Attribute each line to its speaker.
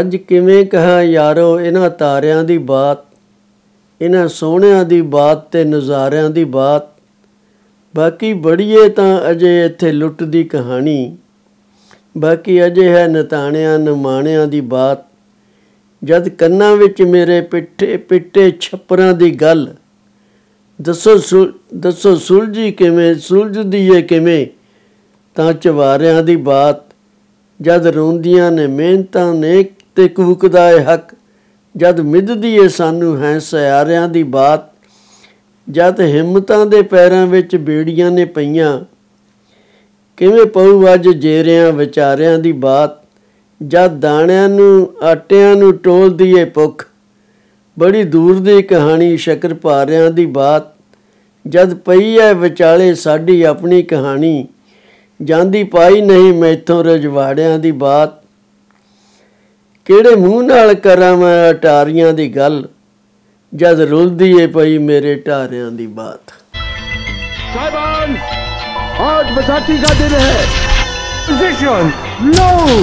Speaker 1: ਅੱਜ ਕਿਵੇਂ ਕਹਾਂ ਯਾਰੋ ਇਹਨਾਂ ਤਾਰਿਆਂ ਦੀ ਬਾਤ, ਇਹਨਾਂ ਸੋਹਣਿਆਂ ਦੀ ਬਾਤ ਤੇ ਨਜ਼ਾਰਿਆਂ ਦੀ ਬਾਤ, ਬਾਕੀ ਬੜੀਏ ਤਾਂ ਅਜੇ ਇੱਥੇ ਲੁੱਟ ਦੀ ਕਹਾਣੀ, ਬਾਕੀ ਅਜੇ ਹੈ ਨਤਾਣਿਆਂ ਨਮਾਣਿਆਂ ਦੀ ਬਾਤ, ਜਦ ਕੰਨਾਂ ਵਿੱਚ ਮੇਰੇ ਪਿੱਠੇ ਪਿੱਟੇ ਛੱਪਰਾਂ ਦੀ ਗੱਲ, ਦੱਸੋ ਸੁ- ਦੱਸੋ ਸੁਲਝੀ ਕਿਵੇਂ ਸੁਲਝਦੀ ਏ ਕਿਵੇਂ, ਤਾਂ ਚਵਾਰਿਆਂ ਦੀ ਬਾਤ, ਜਦ ਰੋਂਦੀਆਂ ਨੇ ਮਿਹਨਤਾਂ ਨੇ ਤੇ ਕੂਕਦਾ ਏ ਹੱਕ। ਜਦ ਮਿੱਧਦੀ ਏ ਸਾਨੂੰ ਹੈ ਸਿਆਰਿਆਂ ਦੀ ਬਾਤ, ਜਦ ਹਿੰਮਤਾਂ ਦੇ ਪੈਰਾਂ ਵਿੱਚ ਬੇੜੀਆਂ ਨੇ ਪਈਆਂ, ਕਿਵੇਂ ਪਊ ਅੱਜ ਜੇਰਿਆਂ ਵਿਚਾਰਿਆਂ ਦੀ ਬਾਤ? ਜਦ ਦਾਣਿਆਂ ਨੂੰ, ਆਟਿਆਂ ਨੂੰ ਟੋਲਦੀ ਏ ਭੁੱਖ, ਬੜੀ ਦੂਰ ਦੀ ਕਹਾਣੀ ਸ਼ਕਰ ਭਾਰਿਆਂ ਦੀ ਬਾਤ। ਜਦ ਪਈ ਐ ਵਿਚਾਲੇ ਸਾਡੀ ਆਪਣੀ ਕਹਾਣੀ, ਜਾਂਦੀ ਪਾਈ ਨਹੀਂ ਮੈਥੋਂ ਰਜਵਾੜਿਆਂ ਦੀ ਬਾਤ। ਕਿਹੜੇ ਮੂੰਹ ਨਾਲ ਕਰਾਂ ਮੈਂ ਅਟਾਰੀਆਂ ਦੀ ਗੱਲ? ਜਦ ਰੁਲਦੀ ਏ ਪਈ ਮੇਰੇ ਟਾਰਿਆਂ ਦੀ ਬਾਤ।
Speaker 2: ਸਾਹਿਬਾਨ ਆਜ ਬਸਾਤੀ ਦਾ ਦਿਨ ਹੈ। ਪੋਜੀਸ਼ਨ ਲੋ